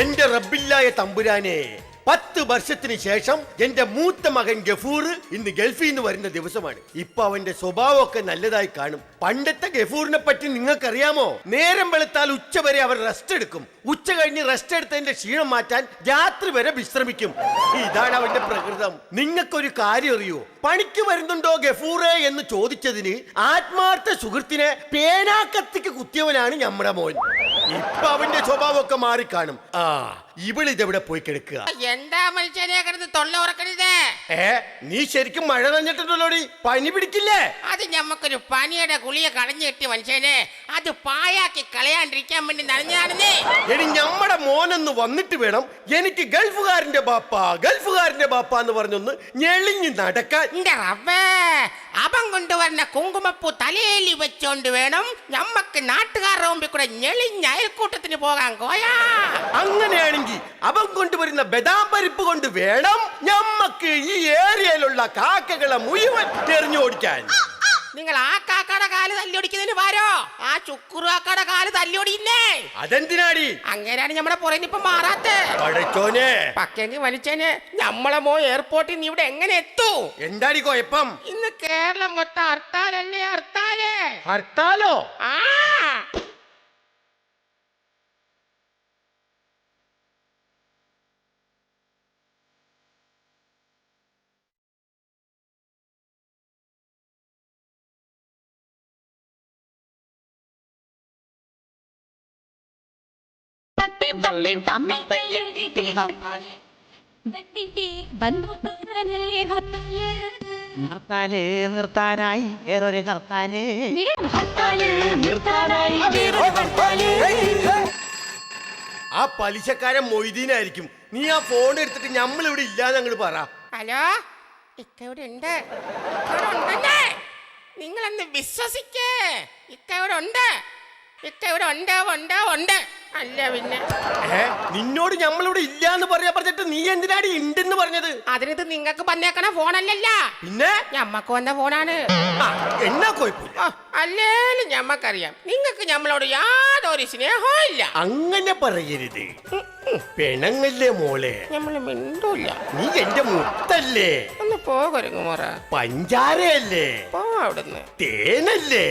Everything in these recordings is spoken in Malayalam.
എന്റെ റബ്ബില്ലായ തമ്പുരാനെ പത്ത് വർഷത്തിന് ശേഷം എന്റെ മൂത്ത മകൻ ഗഫൂർ ഇന്ന് ഗൾഫിൽ നിന്ന് വരുന്ന ദിവസമാണ്. ഇപ്പൊ അവന്റെ സ്വഭാവമൊക്കെ നല്ലതായി കാണും. പണ്ടത്തെ ഗഫൂറിനെ പറ്റി നിങ്ങൾക്കറിയാമോ? നേരം വെളുത്താൽ ഉച്ച വരെ അവർ റെസ്റ്റ് എടുക്കും. ഉച്ച കഴിഞ്ഞ് റെസ്റ്റ് എടുത്തതിന്റെ ക്ഷീണം മാറ്റാൻ രാത്രി വരെ വിശ്രമിക്കും. ഇതാണ് അവന്റെ പ്രകൃതം. നിങ്ങൾക്കൊരു കാര്യം അറിയോ? പണിക്ക് വരുന്നുണ്ടോ ഗഫൂറെ എന്ന് ചോദിച്ചതിന് ആത്മാർത്ഥ സുഹൃത്തിനെ പേനാക്കത്തിക്ക് കുത്തിയവനാണ് നമ്മുടെ മോൻ. ഇപ്പൊ അവന്റെ സ്വഭാവമൊക്കെ മാറിക്കാണും. ആ ഇവളിതെവിടെ പോയി കിടക്കുക? എന്താ മനുഷ്യനെ കിടന്ന് തൊള്ള ഉറക്കരുത്. ഏ നീ ശരിക്കും മഴ നഞ്ഞിട്ടുണ്ടല്ലോടി പനി പിടിക്കില്ലേ? അത് ഞമ്മക്കൊരു പനിയുടെ ഗുളിക കളഞ്ഞു കിട്ടിയ മനുഷ്യനെ അത് പായാക്കി കളയാണ്ടിരിക്കാൻ വേണ്ടി നനഞ്ഞാണെന്നേ എടി ഞമ്മടെ മോനൊന്ന് വന്നിട്ട് വേണം എനിക്ക് ഗൾഫുകാരന്റെ ബാപ്പ ഗൾഫുകാരന്റെ ബാപ്പ എന്ന് പറഞ്ഞൊന്ന് ഞെളിഞ്ഞ് നടക്കാൻ. എന്റെ റബ്ബേ അവൻ കൊണ്ടുവരുന്ന കുങ്കുമപ്പൂ തലയിൽ വെച്ചോണ്ട് വേണം ഞമ്മക്ക് നാട്ടുകാരുടെ മുമ്പിൽ കൂടെ ഞെളിഞ്ഞ അയൽക്കൂട്ടത്തിന് പോകാൻ കോയാ അങ്ങനെയാണെങ്കിൽ അവൻ കൊണ്ടുവരുന്ന ബദാം പരിപ്പ് കൊണ്ട് വേണം ഞമ്മക്ക് ഈ ഏരിയയിലുള്ള കാക്കകളെ മുഴുവൻ എറിഞ്ഞോടിക്കാൻ നിങ്ങൾ ആ കാക്കയുടെ കാൽ തല്ലിയൊടിക്കുന്നതിന് വരോ ആ ചുക്കുറു കാക്കയുടെ കാൽ തല്ലിയൊടിയില്ലേ അതെന്തിനാടി? അങ്ങനെയാണ് നമ്മുടെ പുറകിൽ ഇപ്പൊ മാറാത്തെ. പടച്ചോനെ. പക്കെങ്കിൽ വലിച്ചേന് നമ്മളെ മോ എയർപോർട്ടിൽ നീ ഇവിടെ എങ്ങനെ എത്തൂ? എന്താടി കൊഴപ്പം ഇന്ന് കേരളം മൊത്തം ഹർത്താലല്ലേ ഹർത്താലേ? ഹർത്താലോ? ആ. നിർത്താന് നിർത്താനായി നിർത്താന് ആ പലിശക്കാരൻ മൊയ്തീനായിരിക്കും. നീ ആ ഫോൺ എടുത്തിട്ട് നമ്മൾ ഇവിടെ ഇല്ലാന്ന് അങ്ങോട്ട് പറ. ഹലോ ഇക്കവിടെ ഉണ്ട് വിശ്വസിക്കേ. ഇക്കവിടെ ഉണ്ട് ഇക്ക ഇവിടെ ഉണ്ട് ഉണ്ട് ഉണ്ട്. അല്ല പിന്നെ. ഏ നിന്നോട് ഇല്ല എന്ന് പറയാ പറഞ്ഞിട്ട് നീ എന്തിനാടി ഉണ്ടെന്ന് പറഞ്ഞത്? അതിനിത് നിങ്ങൾക്ക് വന്നേക്കണ ഫോണല്ലല്ല. പിന്നെ? ഞമ്മക്ക് വന്ന ഫോണാണ്. ആ, എന്നാ കുഴപ്പമില്ല അല്ലേലും ഞമ്മക്കറിയാം. നിങ്ങൾക്ക് ഞമ്മളോട് യാതൊരു സ്നേഹവും ഇല്ല. അങ്ങനെ പറയരുത്. പെണങ്ങല്ലേ മോളെ. ഞമ്മൾ മിണ്ടൂല്ല. നീ എന്റെ മുത്തല്ലേ. ഒന്ന് പോകൊരുങ്ങുമോറ പഞ്ചാരയല്ലേ. പോ അവിടുന്ന്. തേനല്ലേ.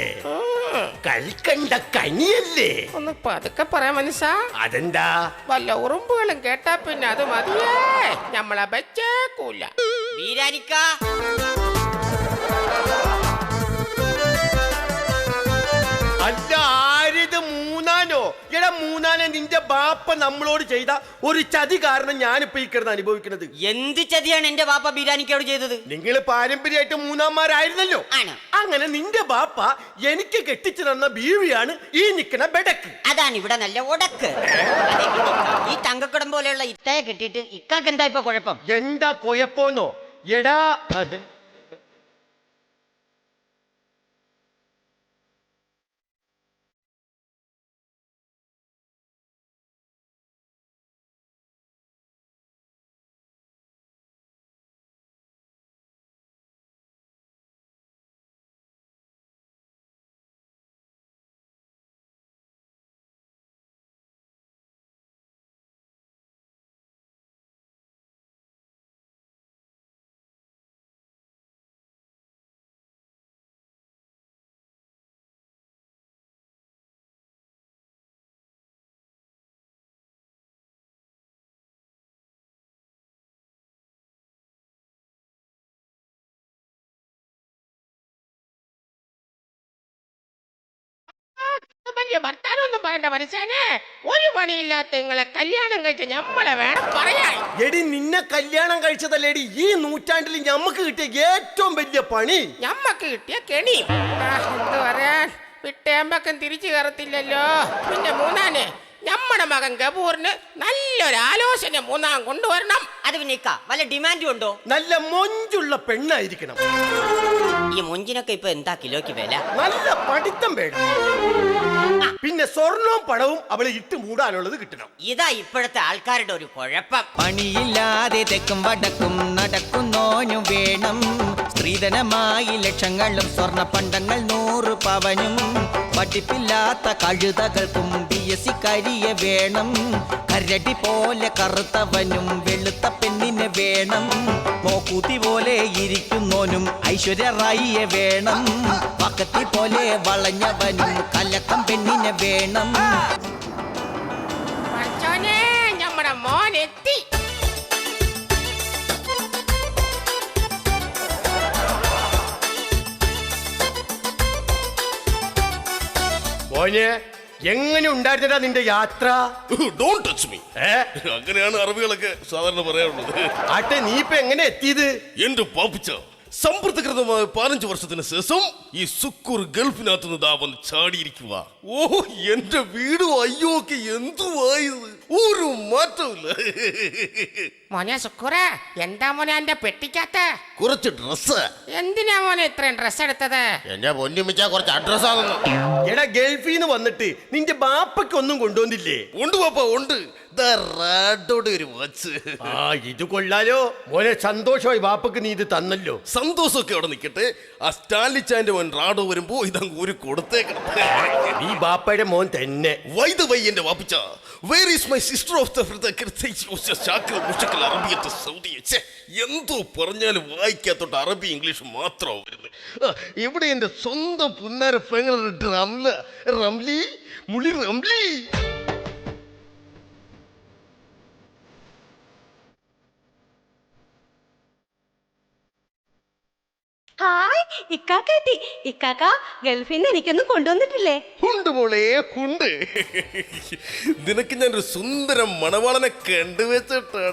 കൽക്കണ്ട കനിയല്ലേ. ഒന്ന് പതുക്കെ പറയാൻ മനസ്സാ. അതെന്താ? വല്ല ഉറുമ്പുകളും കേട്ടാ പിന്നെ അത് മതിയേ. ഞമ്മളെ വെച്ചേക്കൂല. വീരാനിക്ക എടാ മൂന്നാനെ നിന്റെ ബാപ്പ നമ്മളോട് ചെയ്ത ഒരു ചതി കാരണം ഞാനിപ്പോ ഈ കിടന്ന് അനുഭവിക്കുന്നത്. എന്ത് ചതിയാണ് എന്റെ ബാപ്പ ബിരിയാണിക്കോട് ചെയ്തത്? നിങ്ങൾ പാരമ്പര്യമായിട്ട് മൂന്നാന്മാരായിരുന്നല്ലോ. ആണ്. അങ്ങനെ നിന്റെ ബാപ്പ എനിക്ക് കെട്ടിച്ചു തന്ന ബീവിയാണ് ഈ നിക്കണ ബെടക്ക്. അതാണ് ഇവിടെ നല്ല ഉടക്ക് അതെ, ഈ തങ്കക്കുടം പോലെയുള്ള ഇത്തയെ കിട്ടിയിട്ട് ഇക്കാക്ക് എന്താ ഇപ്പൊ കുഴപ്പം? എന്താ കൊയപ്പോന്നോ എടാ അത് വലിയ ഭർത്താനൊന്നും പറയണ്ട മനസ്സാനെ. ഒരു പണിയില്ലാത്ത നിങ്ങളെ കല്യാണം കഴിച്ച ഞമ്മളെ വേണം പറയാൻ. എടി നിന്നെ കല്യാണം കഴിച്ചതല്ലേടി ഈ നൂറ്റാണ്ടിൽ ഞമ്മക്ക് കിട്ടിയ ഏറ്റവും വലിയ പണി. ഞമ്മക്ക് കിട്ടിയ കെണി ആ, എന്ത് പറയാൻ? വിട്ടേമ്പക്കം തിരിച്ചു കയറത്തില്ലല്ലോ. പിന്നെ മൂന്നാനെ നമ്മുടെ മകൻ ഗബൂറിന് നല്ലൊരു ആലോചന മൂന്നാം കൊണ്ടുവരണം. അത് പിന്നെ ഇക്ക വല്ല ഡിമാൻഡും ഉണ്ടോ? നല്ല മൊഞ്ചുള്ള പെണ്ണായിരിക്കണം. ഈ മുഞ്ചിനൊക്കെ ഇപ്പൊ എന്താ കിലോയ്ക്ക് വില? നല്ല പഠിത്തം വേണം. പിന്നെ സ്വർണവും പണവും അവളെ ഇട്ട് മൂടാനുള്ളത് കിട്ടണം. ഇതാ ഇപ്പോഴത്തെ ആൾക്കാരുടെ ഒരു കുഴപ്പം. പണിയില്ലാതെ തെക്കും വടക്കും നടക്കുന്നോനും വേണം. സ്ത്രീധനമായി ലക്ഷങ്ങളും സ്വർണ പണ്ടങ്ങൾ നൂറ് പവനും. പഠിപ്പില്ലാത്ത കഴുതകൾക്കും ബി എസ് സി കരിയെ വേണം. കരടി പോലെ കറുത്തവനും വെളുത്ത പെണ്ണിനെ വേണം. മോക്കൂത്തി പോലെ ഇരിക്കുന്നോനും ഐശ്വര്യ റായിയെ വേണം. പക്കത്തി പോലെ വളഞ്ഞവനും കലക്കം പെണ്ണിനെ വേണം. മോനെ എങ്ങനെ ഉണ്ടായിരുന്നടാ നിന്റെ യാത്ര? ഡോണ്ട് ടച്ച് മീ ഏ? അങ്ങനെയാണ് അറബികളൊക്കെ സാധാരണ പറയാറുള്ളത്. ആട്ടെ നീ ഇപ്പൊ എങ്ങനെ എത്തിയത്? എന്റെ പാപ്പിച്ച സമ്പൃദ്ധകൃതമായ പതിനഞ്ച് വർഷത്തിന് ശേഷം ഈ സുക്കൂർ ഗൾഫിനകത്ത് നിന്ന് വന്ന് ചാടിയിരിക്കുക ഓ എന്റെ വീടും അയ്യോക്ക് എന്തുവായത് ഒരു മാറ്റമില്ല മോനെ സുക്കുറ എന്താ മോനെ എന്റെ പെട്ടിക്കാത്ത കുറച്ച് ഡ്രസ് എന്തിനാ മോനെ ഇത്രയും ഡ്രസ് എടുത്തത്? എന്റെ പൊന്നിമിച്ച കുറച്ച് അഡ്രസ് ആകുന്നു എടാ ഗൾഫിൽ നിന്ന് വന്നിട്ട് നിന്റെ ബാപ്പയ്ക്ക് ഒന്നും കൊണ്ടുവന്നില്ലേ? ഉണ്ട് പാപ്പ ഉണ്ട്. ദാ റാഡോടെ ഒരു വാച്ച് ആ ഇത് കൊള്ളാലോ. മോനെ സന്തോഷമായി ബാപ്പക്ക് നീ ഇത് തന്നല്ലോ. സന്തോഷമൊക്കെ അവിടെ നിൽക്കട്ടെ. ആ സ്റ്റാലിച്ചാന്റെ മോൻ റാഡോ വരുമ്പോ ഇതങ്ങ് ഒരു കൊടുത്തേക്കണം. നീ ബാപ്പയുടെ മോൻ തന്നെ. വൈദ വൈ എന്റെ വാപ്പിച്ച. Where is my sister of the ചാക്കൽ മുഷക്കൽ അറബിയത്തെ സൗദി ഛെ, എന്തോ പറഞ്ഞാലും വായിക്കാത്തോട്ട് അറബി ഇംഗ്ലീഷ് മാത്രമാണ് വരുന്നത് ഇവിടെ എന്റെ സ്വന്തം പുന്നാര പെങ്ങളുടെ റംല റംലി? മുളി റംലി? ഹായ് ഇക്കാക്ക എത്തി ഇക്കാക്ക ഗൾഫിൽ നിന്ന് എനിക്കൊന്നും കൊണ്ടുവന്നിട്ടില്ലേ? ഉണ്ട് മോളെ ഉണ്ട്. നിനക്ക് ഞാൻ ഒരു സുന്ദരം മണവാളനെ കണ്ടുവെച്ചിട്ടേ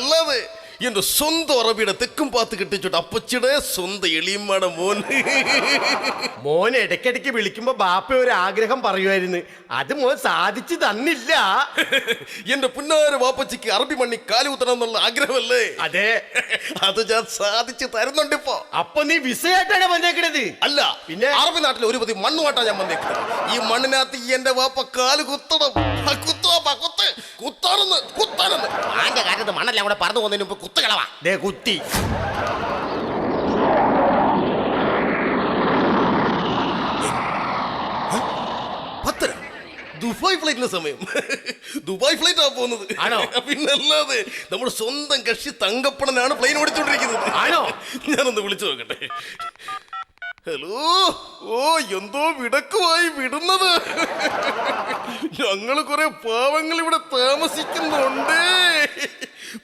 അല്ലാതെ. എന്റെ സ്വന്തം അറബിയുടെ തെക്കും പാത്ത് കെട്ടിച്ചിട്ട് അപ്പച്ചിയുടെ സ്വന്തം എളിയമ്മയുടെ മോൻ. മോൻ ഇടയ്ക്കിടയ്ക്ക് വിളിക്കുമ്പോ ബാപ്പ ഒരു ആഗ്രഹം പറയുമായിരുന്നു. അത് മോൻ സാധിച്ചു തന്നില്ല. എന്റെ പുന്നാര വാപ്പച്ചിക്ക് അറബി മണ്ണി കാലുകുത്തണം എന്നുള്ള ആഗ്രഹമല്ലേ? അതെ. അത് ഞാൻ സാധിച്ചു തരുന്നുണ്ട് ഇപ്പോ അപ്പൊ നീ വിസയായിട്ടാണ് വന്നേക്കണത്? അല്ല പിന്നെ? അറബി നാട്ടിൽ ഒരു പതി മണ്ണുമാട്ടാ ഞാൻ വന്നേക്കുന്നത്. ഈ മണ്ണിനകത്ത് എന്റെ വാപ്പ കാൽ കുത്തണം. ആ, കുത്തു വാപ്പ കുത്ത് കുത്താണെന്ന് കുത്താനെന്ന്. ആന്റെ കാര്യത്ത് മണ്ണെല്ലാം കൂടെ പറന്നു പോകുന്നതിന് മുമ്പ് കുത്തുകളവാ ദേ കുത്തി. പത്തര. ദുബായ് ഫ്ലൈറ്റിന് സമയം. ദുബായ് ഫ്ലൈറ്റ് ആ പോകുന്നത്. ആണോ? പിന്നല്ലാതെ നമ്മുടെ സ്വന്തം കക്ഷി തങ്കപ്പണനാണ് പ്ലെയിൻ ഓടിച്ചോണ്ടിരിക്കുന്നത്. ആണോ? ഞാനൊന്ന് വിളിച്ചു നോക്കട്ടെ. ഹലോ ഓ എന്തോ വിടക്കുമായി വിടുന്നത്. ഞങ്ങൾ കുറെ പാവങ്ങൾ ഇവിടെ താമസിക്കുന്നുണ്ട്.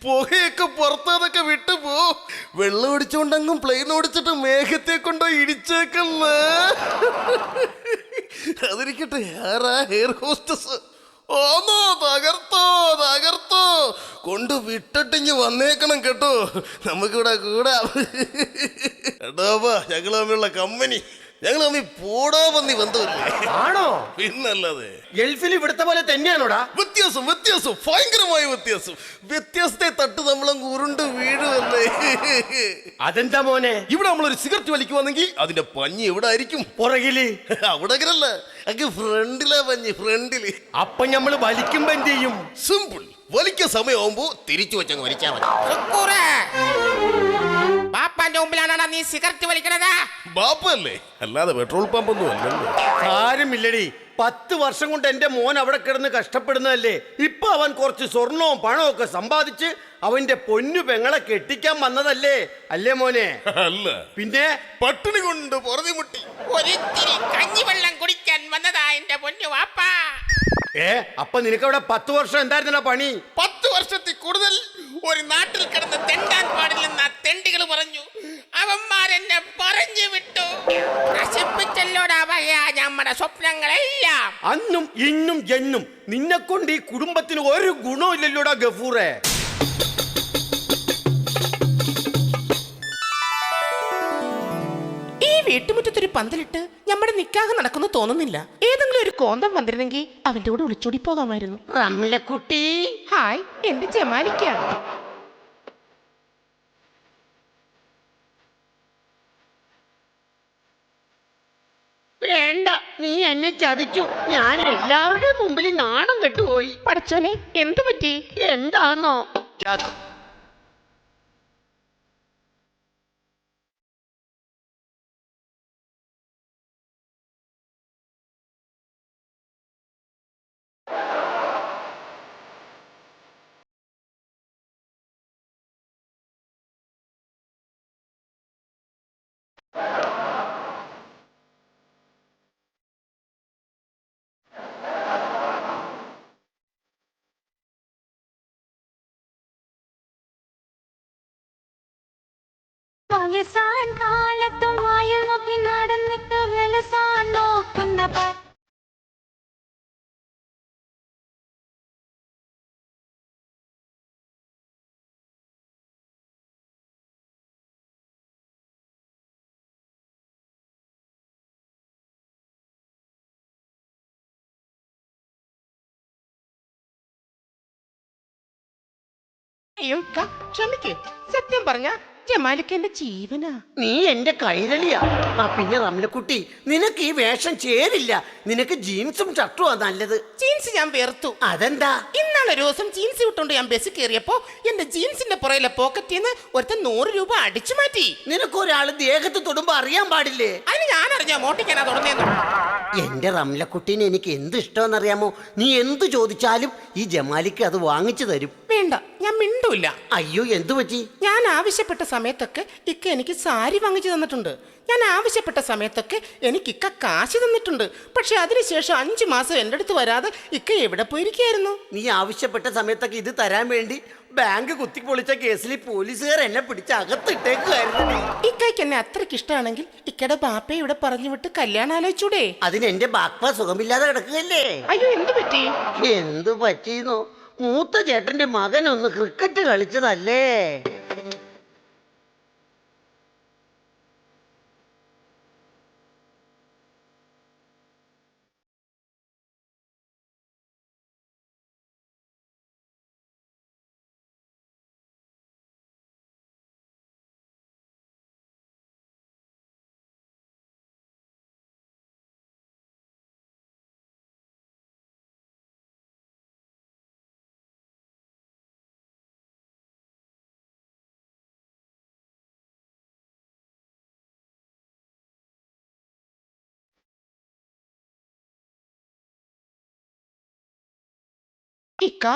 പുകയൊക്കെ പുറത്തതൊക്കെ വിട്ടു പോ. വെള്ളം ഓടിച്ചുകൊണ്ടെങ്കും പ്ലെയിൻ ഓടിച്ചിട്ട് മേഘത്തെ കൊണ്ടോ ഇടിച്ചേക്കല്ല. അതിരിക്കട്ടെ ആരാ ഹെയർ ഹോസ്റ്റസ് ഓന്നോ തകർത്തോ തകർത്തോ. കൊണ്ട് വിട്ടിട്ടിഞ്ഞ് വന്നേക്കണം കേട്ടോ. നമുക്കിവിടെ കൂടാം. ഞങ്ങൾ തമ്മിലുള്ള കമ്പനി. ഞങ്ങൾ തമ്മിൽ പോടാ പന്നി ബന്ധമില്ലേ. ആണോ? പിന്നല്ലാതെ. ഗൾഫിൽ ഇവിടുത്തെ പോലെ തന്നെയാണോടാ? വ്യത്യാസം വ്യത്യാസം ഭയങ്കരമായ വ്യത്യാസം. വ്യത്യാസത്തെ തട്ട് നമ്മളും ഉരുണ്ട് വീഴുമല്ലേ അതെന്താ മോനെ? ഇവിടെ നമ്മളൊരു സിഗരറ്റ് വലിക്കുവാണെങ്കിൽ അതിന്റെ പഞ്ഞി എവിടെ ആയിരിക്കും? പുറകിൽ. അവിടെ അങ്ങനല്ല അങ്ങ് ഫ്രണ്ടിലാ പഞ്ഞി ഫ്രണ്ടിൽ. അപ്പൊ ഞമ്മൾ വലിക്കുമ്പോ എന്ത് ചെയ്യും? സിമ്പിൾ. വലിക്ക സമയമാകുമ്പോ തിരിച്ചു വെച്ചങ്ങ് വലിച്ചാ മതി. പാപ്പാന്റെ മുമ്പിലാണോ നീ സിഗരറ്റ് വലിക്കണത്? ബാപ്പല്ലേ? അല്ലാതെ പെട്രോൾ പമ്പ് ഒന്നും അല്ലല്ലോ. കാര്യമില്ലടി പത്ത് വർഷം കൊണ്ട് എന്റെ മോൻ അവിടെ കിടന്ന് കഷ്ടപ്പെടുന്നതല്ലേ? ഇപ്പൊ അവൻ കുറച്ച് സ്വർണവും പണവും ഒക്കെ സമ്പാദിച്ച് അവന്റെ പൊന്നു പെങ്ങളെ കെട്ടിക്കാൻ വന്നതല്ലേ? അല്ലേ മോനെ? അല്ല. പിന്നെ? പട്ടിണി കൊണ്ട് പുറതി മുട്ടി. ഒരിത്തിരി കഞ്ഞിവെള്ളം കുടിക്കാൻ വന്നതാ എന്റെ പൊന്നു വാപ്പാ. ഏ? അപ്പൊ നിനക്ക് അവിടെ പത്ത് വർഷം എന്തായിരുന്നില്ല പണി? പത്ത് വർഷത്തിൽ കൂടുതൽ ഒരു നാട്ടിൽ കിടന്ന് തെണ്ടാൻ പാടില്ലെന്ന തെണ്ടികൾ പറഞ്ഞു. അവന്മാരെന്നെ പറഞ്ഞു വിട്ടു. നശിപ്പിച്ചല്ലോടാ ഭയ നമ്മുടെ സ്വപ്നങ്ങളെല്ലാം. അന്നും ഇന്നും എന്നും നിന്നെ കൊണ്ട് ഈ കുടുംബത്തിന് ഒരു ഗുണവും ഇല്ലല്ലോടാ ഗഫൂറെ. ഈ വീട്ടുമുറ്റത്തൊരു പന്തലിട്ട് നമ്മുടെ നിക്കാഹ് നടക്കുന്നു തോന്നുന്നില്ല. ഏതെങ്കിലും ഒരു കോന്തം വന്നിരുന്നെങ്കിൽ അവന്റെ കൂടെ ഒളിച്ചോടി പോകാമായിരുന്നു. കുട്ടി. ഹായ് എന്റെ ചെമാലിക്ക വേണ്ട നീ എന്നെ ചതിച്ചു. ഞാൻ എല്ലാവരുടെയും മുമ്പിൽ നാണം കെട്ടുപോയി. പടച്ചോനെ എന്തു പറ്റി? എന്താണോ വയസ്സാൻ കാലത്തും വായിൽ നോക്കി നടന്നിട്ട് വെലസാൻ നോക്കുന്ന ക്ഷമിക്ക്. സത്യം പറഞ്ഞ എന്റെ ജീവനാ. നീ എന്റെ കൈരളിയാ. ആ പിന്നെ റംലക്കുട്ടി നിനക്ക് ഈ വേഷം ചേരില്ല. നിനക്ക് ജീൻസും ഷർട്ടും ആ നല്ലത്. ജീൻസ് ഞാൻ വെറുത്തു. അതെന്താ? ഇന്നാളൊരു ദിവസം ജീൻസ് വിട്ടോണ്ട് ഞാൻ ബസ് കയറിയപ്പോ എന്റെ ജീൻസിന്റെ പുറയിലെ പോക്കറ്റിൽ നിന്ന് ഒരുത്ത നൂറ് രൂപ അടിച്ചു മാറ്റി. നിനക്ക് ഒരാൾ ദേഹത്ത് തൊടുമ്പോ അറിയാൻ പാടില്ലേ? അതിന് ഞാൻ അറിഞ്ഞ മോട്ടിക്കാനാ തുടങ്ങിയെന്നു എന്റെ റംലക്കുട്ടീനെ എനിക്ക് എന്ത് ഇഷ്ടമെന്നറിയാമോ? നീ എന്ത് ചോദിച്ചാലും ഈ ജമാലിക്ക് അത് വാങ്ങിച്ചു തരും. വേണ്ട. ഞാൻ മിണ്ടൂല അയ്യോ എന്തു പറ്റി? ഞാൻ ആവശ്യപ്പെട്ട സമയത്തൊക്കെ ഇക്ക എനിക്ക് സാരി വാങ്ങിച്ചു തന്നിട്ടുണ്ട്. ഞാൻ ആവശ്യപ്പെട്ട സമയത്തൊക്കെ എനിക്ക് ഇക്ക കാശ് തന്നിട്ടുണ്ട്. പക്ഷെ അതിനുശേഷം അഞ്ചു മാസം എന്റെ അടുത്ത് വരാതെ ഇക്ക എവിടെ പോയിരിക്കായിരുന്നു നീ ആവശ്യപ്പെട്ട സമയത്തൊക്കെ ഇത് തരാൻ വേണ്ടി ബാങ്ക് കുത്തിപ്പൊളിച്ച കേസിൽ പോലീസുകാർ എന്നെ പിടിച്ച് അകത്തിട്ടേക്കുമായിരുന്നു ഇക്കയ്ക്ക് എന്നെ അത്രയ്ക്ക് ഇഷ്ടമാണെങ്കിൽ ഇക്കയുടെ ബാപ്പയെ ഇവിടെ പറഞ്ഞു വിട്ട് കല്യാണം ആലോചിച്ചൂടെ. അതിന് എന്റെ ബാപ്പ സുഖമില്ലാതെ കിടക്കുകയല്ലേ? അയ്യോ എന്ത് പറ്റി? എന്തു പറ്റിയെന്നോ? മൂത്ത ചേട്ടന്റെ മകൻ ഒന്ന് ക്രിക്കറ്റ് കളിച്ചതല്ലേ? ഇക്ക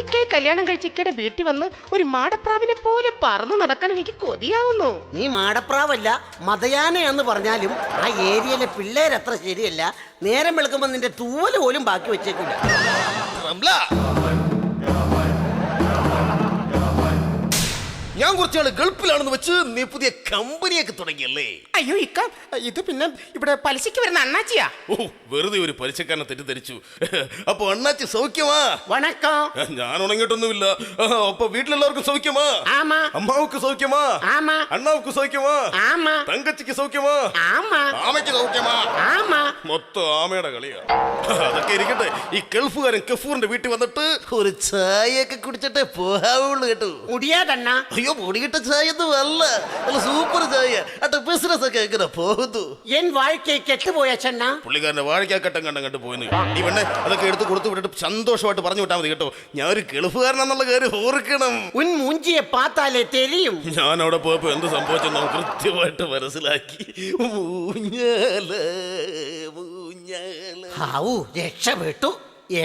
ഇക്കയെ കല്യാണം കഴിച്ച് ഇക്കയുടെ വീട്ടിൽ വന്ന് ഒരു മാടപ്രാവിനെ പോലെ പറന്നു നടക്കാൻ എനിക്ക് കൊതിയാവുന്നു. നീ മാടപ്രാവല്ല മതയാനയാന്ന് പറഞ്ഞാലും ആ ഏരിയയിലെ പിള്ളേരത്ര ശരിയല്ല. നേരം വെളുക്കുമ്പോ നിന്റെ തൂവൽ പോലും ബാക്കി വെച്ചേക്കില്ല. ഞാൻ കുറച്ചാൾ ഗൾഫിലാണെന്ന് വെച്ച് നീ പുതിയ കമ്പനിയൊക്കെ തുടങ്ങിയല്ലേ? അയ്യോ ഇക്ക ഇത് പിന്നെ ഇവിടെ പലിശയ്ക്ക് വരുന്ന അണ്ണാച്ചിയാ. ഓ വെറുതെ ഒരു പലിശക്കാരനെ തെറ്റിദ്ധരിച്ചു. അപ്പൊ അണ്ണാച്ചി സൗഖ്യമാ? വണക്കം. ഞാൻ ഉണങ്ങിയിട്ടൊന്നുമില്ല. അപ്പൊ വീട്ടിലെല്ലാവർക്കും സൗഖ്യമാ? ആമാ. അമ്മാവുക്ക് സൗഖ്യമാ? ആമാ. അണ്ണാവുക്ക് സൗഖ്യമാ? ആമാ. തങ്കച്ചിക്ക് സൗഖ്യമാ? ആമാ. ആമയ്ക്ക് സൗഖ്യമാ? ആമാ. മൊത്തം ആമയുടെ കളിയാ. അതൊക്കെ ഇരിക്കട്ടെ. ഈ ഗൾഫുകാരൻ കഫൂറിന്റെ വീട്ടിൽ വന്നിട്ട് ഒരു ചായയൊക്കെ കുടിച്ചിട്ടേ പോകാവുള്ളൂ കേട്ടോ. മുടിയാതണ്ണ. അയ്യോ പൊടികിട്ട ചായ അല്ല. നല്ല സൂപ്പർ ചായ. അട്ടെ ബിസിനസ് ഒക്കെ എങ്ങനെ പോകുന്നു. എൻ വാഴക്ക കെട്ടുപോയ ചെന്ന പുള്ളിക്കാരന്റെ വാഴക്കാക്കട്ടം കണ്ടം കണ്ട് പോയിന്ന് നീ പെണ്ണെ അതൊക്കെ എടുത്ത് കൊടുത്തു വിട്ടിട്ട് സന്തോഷമായിട്ട് പറഞ്ഞു വിട്ടാൽ മതി കേട്ടോ. ഞാൻ ഒരു ഗൾഫുകാരനെന്നുള്ള കാര്യം ഓർക്കണം. ഉൻ മൂഞ്ചിയെ പാത്താലേ തെരിയും ഞാൻ അവിടെ പോയപ്പോ എന്ത് സംഭവിച്ചെന്ന് അവൻ കൃത്യമായിട്ട് മനസ്സിലാക്കി. ഹാവു രക്ഷപ്പെട്ടു.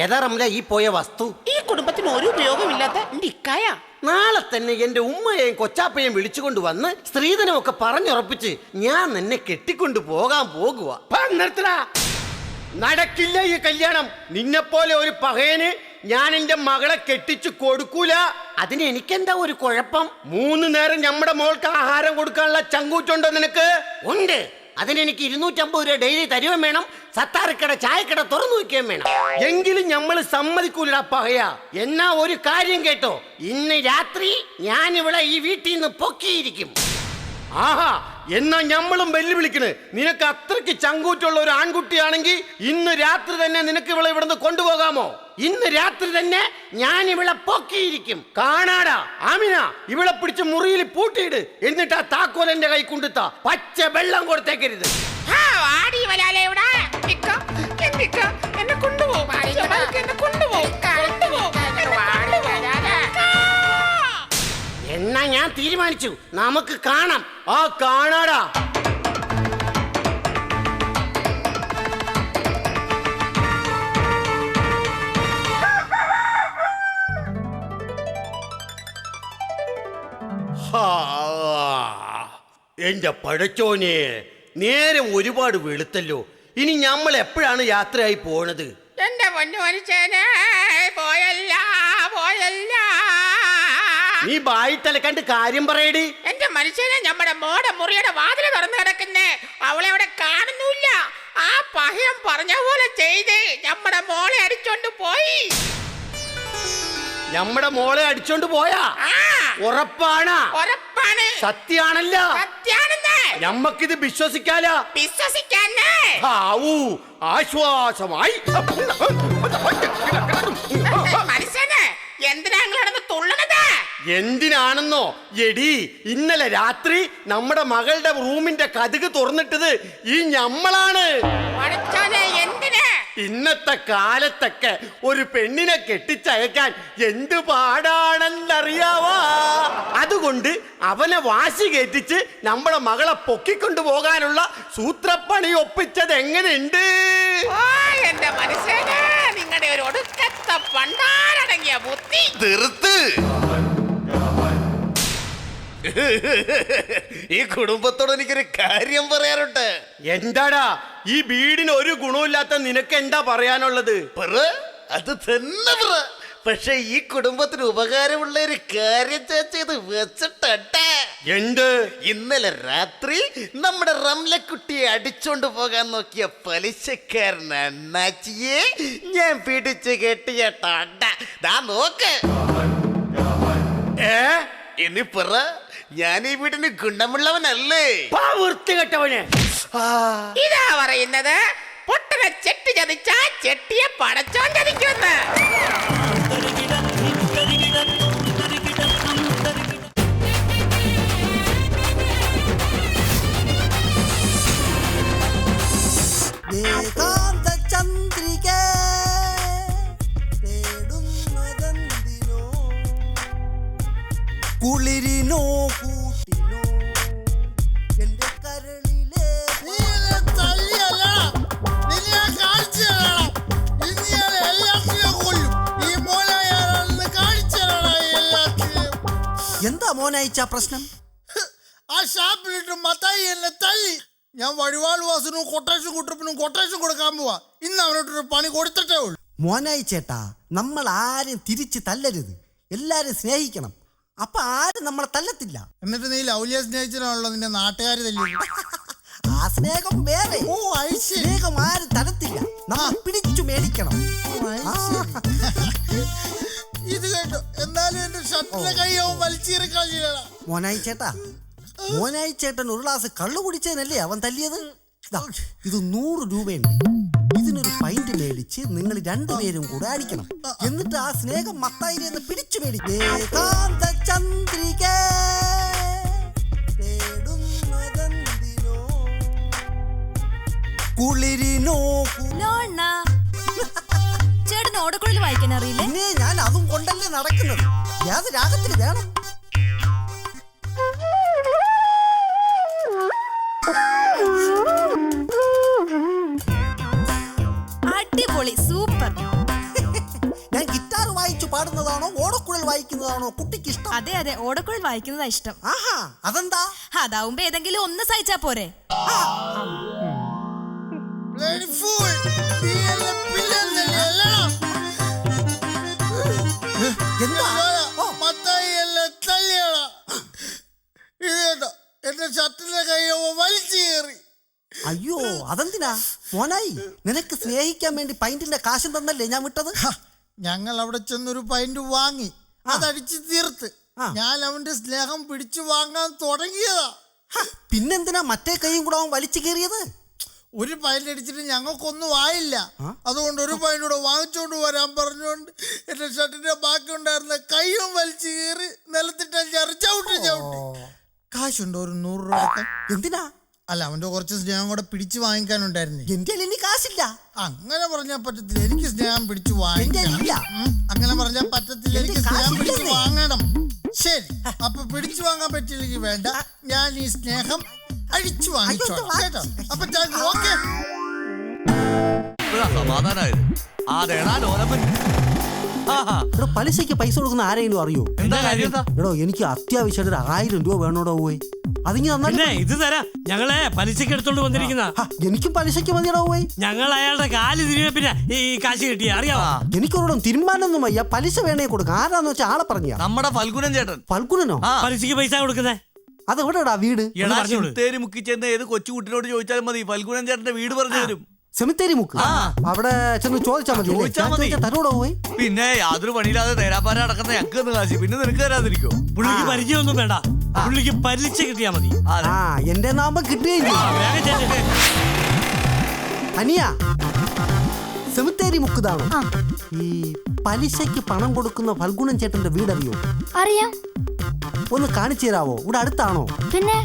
ഏതാ റംല ഈ പോയ വസ്തു? ഈ കുടുംബത്തിന് ഒരു ഉപയോഗമില്ലാത്ത നിക്കായ. ഇക്കായ നാളെ തന്നെ എന്റെ ഉമ്മയെയും കൊച്ചാപ്പയെയും വിളിച്ചുകൊണ്ട് വന്ന് സ്ത്രീധനമൊക്കെ പറഞ്ഞുറപ്പിച്ച് ഞാൻ നിന്നെ കെട്ടിക്കൊണ്ട് പോകാൻ പോകുക നടക്കില്ല ഈ കല്യാണം. നിന്നെപ്പോലെ ഒരു പകയന് ഞാൻ എന്റെ മകളെ കെട്ടിച്ചു കൊടുക്കൂല. അതിന് എനിക്കെന്താ ഒരു കുഴപ്പം? മൂന്ന് നേരം നമ്മുടെ മോൾക്ക് ആഹാരം കൊടുക്കാനുള്ള ചങ്കൂറ്റുണ്ടോ നിനക്ക്? ഉണ്ട്. അതിനെനിക്ക് ഇരുന്നൂറ്റമ്പത് രൂപ ഡെയിലി തരുകയും വേണം. സത്താറിക്കട ചായക്കട തുറന്നു വയ്ക്കുകയും വേണം. എങ്കിലും നമ്മൾ സമ്മതിക്കൂലടാ പകയ എന്നാ ഒരു കാര്യം കേട്ടോ. ഇന്ന് രാത്രി ഞാൻ ഇവിടെ ഈ വീട്ടിൽ നിന്ന് പൊക്കിയിരിക്കും. ആഹാ എന്നാ ഞമ്മളും വെല്ലുവിളിക്കണ്. നിനക്ക് അത്രയ്ക്ക് ചങ്കൂറ്റുള്ള ഒരു ആൺകുട്ടിയാണെങ്കിൽ ഇന്ന് രാത്രി തന്നെ നിനക്ക് ഇവളെ ഇവിടുന്ന് കൊണ്ടുപോകാമോ? ഇന്ന് രാത്രി തന്നെ ഞാൻ ഇവളെ പൊക്കിയിരിക്കും. കാണാടാ ആമിന ഇവളെ പിടിച്ച് മുറിയിൽ പൂട്ടിയിട്. എന്നിട്ട് ആ താക്കോൽ എന്റെ കൈ കൊണ്ടുത്താ. പച്ച വെള്ളം കൊടുത്തേക്കരുത്. എന്നെ കൊണ്ടുപോകും എന്നെ കൊണ്ടുപോകും കൊണ്ടുപോകും. വാടി എന്നാ ഞാൻ തീരുമാനിച്ചു. നമുക്ക് കാണാം. ആ കാണാടാ. എന്റെ പഴച്ചോനെ നേരം ഒരുപാട് വെളുത്തല്ലോ. ഇനി നമ്മൾ എപ്പോഴാണ് യാത്രയായി പോണത്? എന്റെ പൊന്നു മനുഷ്യനെ പോയല്ല പോയല്ല. നീ ബായി തലക്കണ്ട് കാര്യം പറയടി. എന്റെ മനുഷ്യനെ നമ്മുടെ മോടെ മുറിയുടെ വാതിൽ തുറന്നു കിടക്കുന്നേ അവളെ അവിടെ കാണുന്നില്ല ആ പഹയം പറഞ്ഞ പോലെ ചെയ്ത് നമ്മുടെ മോളെ അടിച്ചോണ്ട് പോയി. നമ്മുടെ മോളെ അടിച്ചോണ്ട് പോയാ. ഉറപ്പാണ്. ഉറപ്പാണ്. സത്യാണല്ല. വിശ്വസിക്കാലോ ഞമ്മക്കിത് വിശ്വസിക്കാല. വിശ്വസിക്കാന്നേ ഹാവൂ. ആശ്വാസമായി. എന്തിനാ നിങ്ങൾ കിടന്ന് തുള്ളണത്? എന്തിനാണെന്നോ? എടി ഇന്നലെ രാത്രി നമ്മുടെ മകളുടെ റൂമിന്റെ കതുക് തുറന്നിട്ടത് ഈ ഞമ്മളാണ്. പഠിച്ചോനെ എന്തിന്? ഇന്നത്തെ കാലത്തൊക്കെ ഒരു പെണ്ണിനെ കെട്ടിച്ചയക്കാൻ എന്ത് പാടാണെന്നറിയാവാ? അതുകൊണ്ട് അവനെ വാശി കയറ്റിച്ച് നമ്മുടെ മകളെ പൊക്കിക്കൊണ്ടു പോകാനുള്ള സൂത്രപ്പണി ഒപ്പിച്ചത് എങ്ങനെയുണ്ട് ഓ എന്റെ മനുഷ്യനെ നിങ്ങളുടെ ഒരു ഒടുക്കത്തെ പണ്ടാരടങ്ങിയ ബുദ്ധി. നിർത്ത് ഈ കുടുംബത്തോട് എനിക്കൊരു കാര്യം പറയാനുണ്ട്. എന്താടാ? ഈ വീടിന് ഒരു ഗുണമില്ലാത്ത നിനക്ക് എന്താ പറയാനുള്ളത്? പറ അത് തന്നെ പറ. പക്ഷെ ഈ കുടുംബത്തിന് ഉപകാരമുള്ള ഒരു കാര്യം ചേച്ചി ഇത് വെച്ചിട്ടെ എന്ത്? ഇന്നലെ രാത്രി നമ്മുടെ റംലക്കുട്ടിയെ അടിച്ചോണ്ട് പോകാൻ നോക്കിയ പലിശക്കാരൻ അണ്ണാച്ചിയെ ഞാൻ പിടിച്ചു കെട്ടിയ ദാ നോക്ക്. ഏ? ഇനി പറ ഞാൻ ഈ വീടിന് ഗുണമുള്ളവനല്ലേ? വൃത്തികെട്ടവനെ. ഇതാ പറയുന്നത്. പൊട്ടനെ ചെട്ടി ചതിച്ചാ ചെട്ടിയെ പടച്ചോൻ ചതിക്കുമെന്ന്. കുളിരിനോ കൂട്ടിനോ എന്റെ കരളിലെ എന്താ മോനയച്ച പ്രശ്നം? ആ ഷാപ്പിലിട്ട് മത്തായി എന്നെ തല്ലി. ഞാൻ വഴിവാൾ വാസനും കൊട്ടേഷൻ കുട്ടപ്പിനും കൊട്ടേഷൻ കൊടുക്കാൻ പോവാ. ഇന്ന് അവനോട്ടൊരു പണി കൊടുത്തിട്ടേ ഉള്ളൂ. മോനായി ചേട്ടാ നമ്മൾ ആരും തിരിച്ച് തല്ലരുത്. എല്ലാരും സ്നേഹിക്കണം. അപ്പൊ ആരും നമ്മളെ തല്ലത്തില്ല. എന്നിട്ട് നീ ലൗലിയ സ്നേഹിച്ചിട്ടാണല്ലോ നിന്റെ നാട്ടുകാർ തല്ലി ആ സ്നേഹം വേറെ. ഓ സ്നേഹം ആരും തരത്തില്ല. നമ്മൾ പിടിച്ചു മേടിക്കണം. ഇത് കേട്ടോ. എന്നാലും എന്റെ ഷട്ടിലെ കൈയാവും വലിച്ചീറി കളിയടാ മോനായി ചേട്ടാ. മോനായി ചേട്ടൻ ഒരു ഗ്ലാസ് കള്ളു കുടിച്ചതിനല്ലേ അവൻ തല്ലിയത്? ഇത് നൂറ് രൂപയുണ്ട്. ഇതിനൊരു പൈന്റ് മേടിച്ച് നിങ്ങൾ രണ്ടുപേരും കൂടെ അടിക്കണം. എന്നിട്ട് ആ സ്നേഹം മത്തായി നിന്ന് പിടിച്ചു മേടിക്കേ. ചന്ദ്രിക കുളിരിനോ ചേട്ടന് ഓടക്കുഴൽ വായിക്കാൻ അറിയില്ലേ? ഞാൻ അതും കൊണ്ടല്ലേ നടക്കുന്നത്. ഞാൻ രാഗത്തിൽ വേണം. വായിക്കുന്നതാണോ കുട്ടിക്ക് ഇഷ്ടം? അതെ അതെ. ഓടക്കുഴൽ വായിക്കുന്നതാ ഇഷ്ടം. ആഹാ അതെന്താ? അതാവുമ്പോ ഏതെങ്കിലും ഒന്ന് സഹിച്ചാ പോരെ. എന്താ? എന്റെ വലിച്ചു കയറി. അയ്യോ അതെന്തിനാ? മോനായി നിനക്ക് സ്നേഹിക്കാൻ വേണ്ടി പൈന്റിന്റെ കാശും തന്നല്ലേ ഞാൻ വിട്ടത്? ഞങ്ങൾ അവിടെ ചെന്നൊരു പൈന്റ് വാങ്ങി. അതടിച്ച് തീർത്ത്. ഞാൻ അവന്റെ സ്നേഹം പിടിച്ചു വാങ്ങാൻ തുടങ്ങിയതാ. പിന്നെന്തിനാ മറ്റേ കൈയും കൂടെ അവൻ വലിച്ചു കയറിയത് ഒരു പൈന്റ് അടിച്ചിട്ട് ഞങ്ങൾക്കൊന്നും വായില്ല അതുകൊണ്ട് ഒരു കൂടെ വാങ്ങിച്ചോണ്ട് വരാൻ പറഞ്ഞുകൊണ്ട് എന്റെ ഷർട്ടിന്റെ ബാക്കി ഉണ്ടായിരുന്ന കൈയും വലിച്ചു കയറി നിലത്തിട്ട് ചറി ചവിട്ടി ചവിട്ടി. കാശുണ്ടോ ഒരു നൂറ് രൂപ? എന്തിനാ? അല്ല അവന്റെ കുറച്ച് സ്നേഹം കൂടെ പിടിച്ചു വാങ്ങിക്കാനുണ്ടായിരുന്നു. എന്റെ ഇനി കാശില്ല. അങ്ങനെ പറഞ്ഞാൽ പറ്റത്തില്ല. എനിക്ക് സ്നേഹം പിടിച്ചു വാങ്ങിക്കണം. ഇല്ല. ഉം, അങ്ങനെ പറഞ്ഞാൽ പറ്റത്തില്ല. എനിക്ക് എന്റെ സ്നേഹം പിടിച്ചു കാശില്ലെന്നേ. വാങ്ങണം. ശരി. അപ്പൊ പിടിച്ചു വാങ്ങാൻ പറ്റില്ലെങ്കിൽ വേണ്ട. ഞാൻ ഈ സ്നേഹം അഴിച്ചു വാങ്ങിച്ചോളാം. വാ- കേട്ടോ? അപ്പൊ ഓക്കെ സമാധാനായത്? അതേടാ ലോലപ്പൻ? എടോ പലിശയ്ക്ക് പൈസ കൊടുക്കുന്ന ആരെങ്കിലും അറിയോ? എന്താ കാര്യം? എന്താ എടോ എനിക്ക് അത്യാവശ്യമായിട്ട് ഒരു ആയിരം രൂപ വേണോടോ പോയി അതിങ്ങി പിന്നെ ഇത് തരാം. ഞങ്ങളെ പലിശക്ക് എടുത്തോണ്ട് വന്നിരിക്കുന്ന. എനിക്കും പലിശയ്ക്ക് മതിയടോ പോയി ഞങ്ങൾ അയാളുടെ കാൽ തിരികെ പിന്നെ ഈ കാശ് കിട്ടിയ. അറിയാവോ? എനിക്കൊരിടം തീരുമാനമൊന്നും വയ്യ. പലിശ വേണേ കൊടുക്കാം. ആരാന്ന് വെച്ചാൽ ആളെ പറഞ്ഞ നമ്മുടെ ഫൽഗുനൻ ചേട്ടൻ. ഫൽഗുനനോ? പലിശക്ക് പൈസ കൊടുക്കുന്നേ? അത് എവിടെടാ വീട് മുക്കി ചെന്ന് ഏത് കൊച്ചുകുട്ടിനോട് ചോദിച്ചാലും മതി. ഫൽഗുനൻ ചേട്ടന്റെ വീട് പറഞ്ഞു തരും. സെമിത്തേരി മുക്ക് അവിടെ ചെന്ന് ചോദിച്ചാൽ മതി. അല്ലേ? ചോദിച്ചാ മതി. തരോടോ പോയി? പിന്നെ യാതൊരു പണിയില്ലാതെ തേരാപ്പാര നടക്കുന്ന ഞങ്ങൾക്ക് ഒന്ന് കാശി. പിന്നെ നിനക്ക് തരാതിരിക്കോ പുള്ളിക്ക് പരിചയമൊന്നും വേണ്ട. പുള്ളിക്ക് പലിശ കിട്ടിയാ മതി. ആ എന്റെ നാമ്പം കിട്ടുകയും. അനിയ സെമിത്തേരി മുക്കുതാണോ ഈ പലിശയ്ക്ക് പണം കൊടുക്കുന്ന ഫൽഗുണൻ ചേട്ടന്റെ വീടറിയോ? അറിയാം. ഒന്ന് കാണിച്ചു തരാവോ? ഇവിടെ അടുത്താണോ? പിന്നെ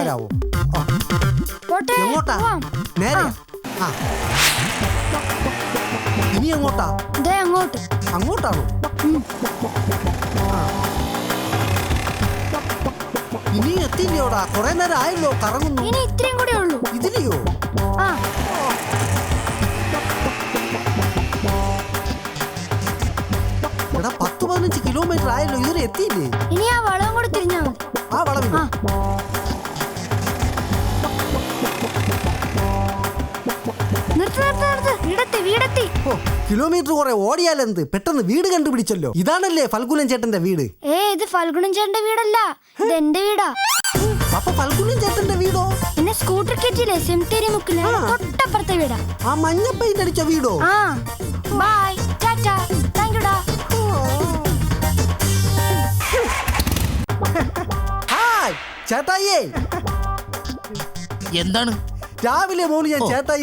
വരാവോ? എങ്ങോട്ടാ? നേരെ. ഇനി ദേ അങ്ങോട്ട്. അങ്ങോട്ടാണോ? ഇനി എത്തില്ലയോടാ കുറെ നേരം ആയല്ലോ കറങ്ങുന്നു. ഇനി ഇത്രയും കൂടെ ഉള്ളൂ. ഇതിലെയോ? ആ. എടാ പത്ത് പതിനഞ്ച് കിലോമീറ്റർ ആയല്ലോ ഇതുവരെ എത്തിയില്ലേ? ഇനി ആ വളവും കൂടെ തിരിഞ്ഞാ മതി. ആ വളവിലോ ഓ കിലോമീറ്റർ കുറെ ഓടിയാലെന്ത്? പെട്ടെന്ന് വീട് കണ്ടുപിടിച്ചല്ലോ. ഇതാണല്ലേ ഫൽഗുനൻ ചേട്ടന്റെ വീട്? ഏ ഇത് ഫൽഗുനൻ ചേട്ടന്റെ വീടല്ല. ഇത് എന്റെ വീടാ. അപ്പൊ ഫൽഗുനൻ ചേട്ടന്റെ വീടോ? എന്നെ സ്കൂട്ടർ കയറ്റിയില്ലേ സെമിത്തേരി മുക്കിലെ. തൊട്ടപ്പുറത്തെ വീടാ. ആ മഞ്ഞ പെയിന്റ് അടിച്ച വീടോ? ആ. ബൈ ടാറ്റ താങ്ക് യുടാ ഹായ് ചേട്ടായിയേ. എന്താണ്? രാവിലെ മോന് ഞാൻ ചേട്ടായി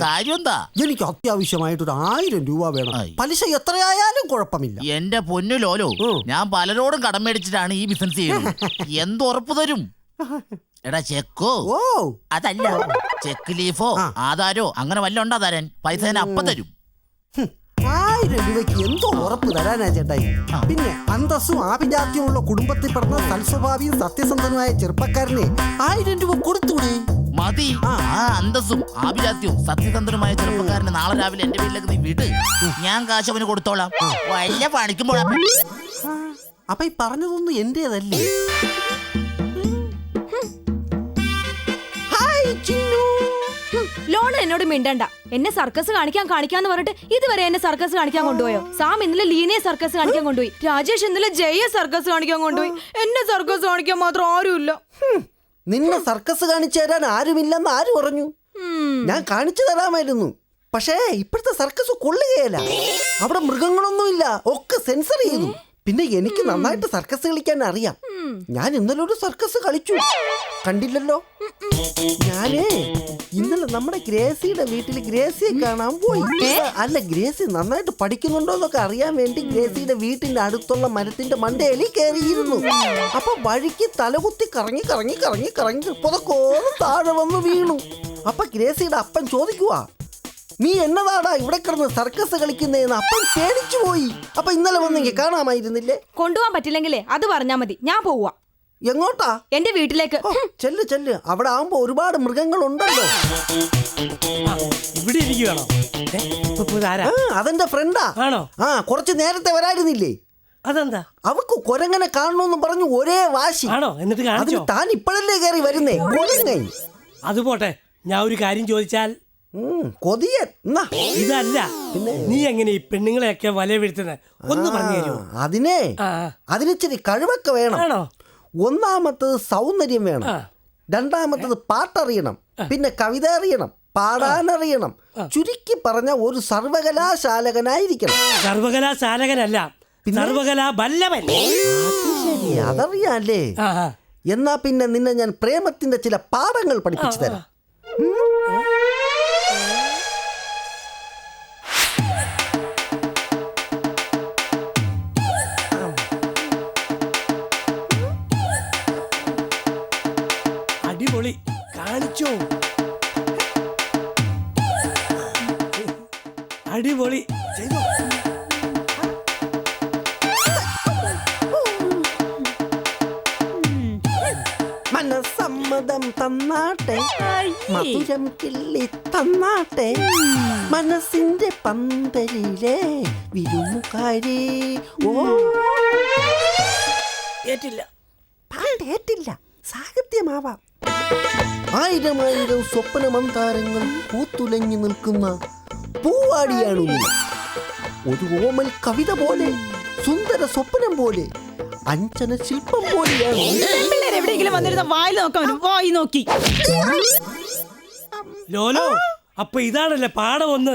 കാര്യം എന്താ എനിക്ക് അത്യാവശ്യമായിട്ടൊരു ആയിരം രൂപ വേണം. ആയി. പലിശ എത്രയായാലും കുഴപ്പമില്ല. എന്റെ പൊന്നു ലോലോ. ഞാൻ പലരോടും കടം മേടിച്ചിട്ടാണ് ഈ ബിസിനസ് ചെയ്യുന്നത്. എന്ത് ഉറപ്പ് തരും? എടാ ചെക്കോ. ഓ. അതല്ല ചെക്ക് ലീഫോ ആ. ആധാരോ അങ്ങനെ വല്ല ഉണ്ടാ തരാൻ? പൈസ ഞാൻ അപ്പൊ തരും. ഹും, ആയിരം രൂപയ്ക്ക് എന്തോ ഉറപ്പ് തരാനാ ചേട്ടായി. പിന്നെ അന്തസ്സും ആഭിജാത്യമുള്ള കുടുംബത്തിൽ പിറന്ന സൽസ്വഭാവിയും സത്യസന്ധനുമായ ചെറുപ്പക്കാരനെ ആയിരം രൂപ കൊടുത്തൂടെ മതി. ആ. ആ അന്തസ്സും ആഭിജാത്യവും സത്യസന്ധനുമായ ചെറുപ്പക്കാരന് നാളെ രാവിലെ എന്റെ വീട്ടിലേക്ക് നീ വിട്. ഞാൻ കാശ് അവന് കൊടുത്തോളാം. വല്ല പണിക്കുമ്പോഴാ അപ്പൊ ഈ പറഞ്ഞതൊന്നും എന്റേതല്ലേ? എന്നോട് മിണ്ടണ്ട. എന്നെ സർക്കസ് കാണിക്കാൻ കാണിക്കാന്ന് പറഞ്ഞിട്ട് ഇതുവരെ എന്നെ സർക്കസ് കാണിക്കാൻ കൊണ്ടുപോയോ? സാം ഇന്നലെ ലീനയെ സർക്കസ് കാണിക്കാൻ കൊണ്ടുപോയി. രാജേഷ് ഇന്നലെ ജയ സർക്കസ് കാണിക്കാൻ കൊണ്ടുപോയി. എന്നെ സർക്കസ് കാണിക്കാൻ മാത്രം ആരുമില്ല. നിന്നെ സർക്കസ് കാണിച്ചു തരാൻ ആരുമില്ലെന്ന് ആര് പറഞ്ഞു? ഞാൻ കാണിച്ചു തരാമായിരുന്നു. പക്ഷേ ഇപ്പോഴത്തെ സർക്കസ് കൊള്ളുകയല്ല. അവിടെ മൃഗങ്ങളൊന്നുമില്ല. ഒക്കെ സെൻസർ ചെയ്തു. പിന്നെ എനിക്ക് നന്നായിട്ട് സർക്കസ് കളിക്കാൻ അറിയാം. ഞാൻ ഇന്നലെ ഒരു സർക്കസ് കളിച്ചു. കണ്ടില്ലല്ലോ? ഞാനേ ഇന്നലെ നമ്മുടെ ഗ്രേസിയുടെ വീട്ടിൽ ഗ്രേസിയെ കാണാൻ പോയി. അല്ല ഗ്രേസി നന്നായിട്ട് പഠിക്കുന്നുണ്ടോ എന്നൊക്കെ അറിയാൻ വേണ്ടി ഗ്രേസിയുടെ വീട്ടിന്റെ അടുത്തുള്ള മരത്തിന്റെ മണ്ടയിൽ കയറിയിരുന്നു അപ്പൊ വഴിക്ക് തലകുത്തി കറങ്ങി കറങ്ങി കറങ്ങി കറങ്ങി പുതക്കോളം താഴെ വന്ന് വീണു. അപ്പൊ ഗ്രേസിയുടെ അപ്പൻ ചോദിക്കുവാ നീ എന്നതാടാ ഇവിടെ കിടന്ന് സർക്കസ് കളിക്കുന്നതെന്ന് അപ്പം പേടിച്ചു പോയി അപ്പൊ ഇന്നലെ വന്നെങ്കിൽ കാണാമായിരുന്നില്ലേ? കൊണ്ടുപോകാൻ പറ്റില്ലെങ്കിലേ അത് പറഞ്ഞാ മതി. ഞാൻ പോവാ. എങ്ങോട്ടാ? എന്റെ വീട്ടിലേക്ക്. ഓ, ചെല്ല് ചെല്ല്. അവിടെ ആവുമ്പോ ഒരുപാട് മൃഗങ്ങളുണ്ടല്ലോ. ഇവിടെ ഇരിക്കുകയാണോ? ഏ, ഇപ്പൊ ഇതാരാ? ആ അതെന്റെ ഫ്രണ്ടാ ആണോ? ആ കുറച്ച് നേരത്തെ വരായിരുന്നില്ലേ? അതെന്താ? അവക്ക് കൊരങ്ങനെ കാണണമെന്ന് പറഞ്ഞു ഒരേ വാശി. ആണോ? എന്നിട്ട് അതിന് കാണിച്ചോ താൻ ഇപ്പോഴല്ലേ കയറി വരുന്നേ? കൊരങ്ങൻ അത് പോട്ടെ ഞാൻ ഒരു കാര്യം ചോദിച്ചാൽ കൊതിയൻ. ഇതല്ല. ഇതല്ല നീ എങ്ങനെ ഈ പെണ്ണുങ്ങളെയൊക്കെ വല വീഴ്ത്തുന്നത് ഒന്ന് പറഞ്ഞു തരുമോ? അതിനെ അതിനിച്ചിരി കഴിവൊക്കെ വേണം. ഒന്നാമത്തത് സൗന്ദര്യം വേണം. രണ്ടാമത്തത് പാട്ടറിയണം. പിന്നെ കവിത അറിയണം പാടാനറിയണം ചുരുക്കി പറഞ്ഞ ഒരു സർവകലാശാലകനായിരിക്കണം. സർവകലാശാലകനല്ല. സർവകലാ ബല്ലവൻ അതറിയാല്ലേ. എന്നാ പിന്നെ നിന്നെ ഞാൻ പ്രേമത്തിന്റെ ചില പാഠങ്ങൾ പഠിപ്പിച്ചു തരാം. അടിപൊളി. മനസമ്മതം തന്നാട്ടെ. മധുരം കിള്ളി തന്നാട്ടെ. മനസ്സിന്റെ പന്തലിലെ വിരുമുകാരി ഓ. ഏറ്റില്ല. പാട്ടേറ്റില്ല സാഹിത്യമാവാം. ആയിരം ആയിരം സ്വപ്ന മന്ദാരങ്ങൾ പൂത്തുലഞ്ഞു നിൽക്കുന്ന പൂവാടിയാണ് ഒരു ഓമൽ കവിത പോലെ സുന്ദര സ്വപ്നം പോലെ അഞ്ചന ശില്പം പോലെയാണ്. എവിടെയെങ്കിലും വന്നിരുന്ന വായിൽ നോക്കാൻ വായി നോക്കി. ലോലോ അപ്പൊ ഇതാണല്ലേ പാഠം ഒന്ന്.